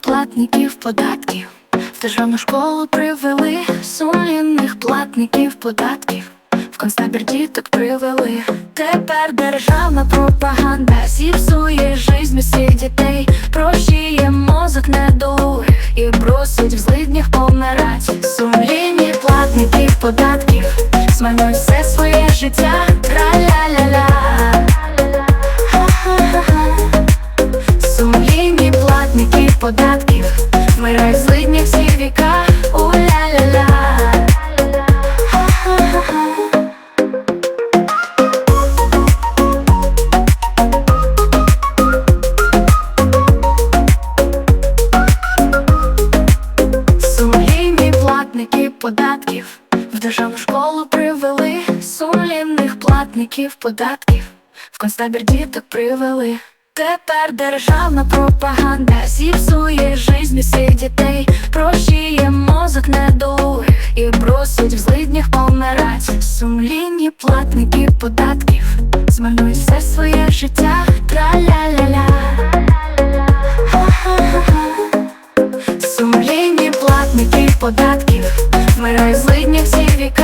платників податків. В державну школу привели сумлінних платників податків. В концтабір діток привели. Тепер державна пропаганда зіпсує жизнь усіх дітей, прощіє мозок недолугих і бросить в злиднях помирать. Сумлінні платники податків, змалюй все своє життя. Тра-ля-ля-ля. Платники податків, вмирають в злиднях всіх віка. У-ля-ля-ля. Сумлінні платники податків в державну школу привели сумлінних платників податків, в концтабір діток привели. Тепер державна пропаганда зіпсує жизнь усіх дітей, прощує мозок недолугих і просить в злиднях помирать. Сумлінні платники податків змальнують все своє життя. Тра-ля-ля-ля Сумлінні платники податків, вмирай, злидні всі віка.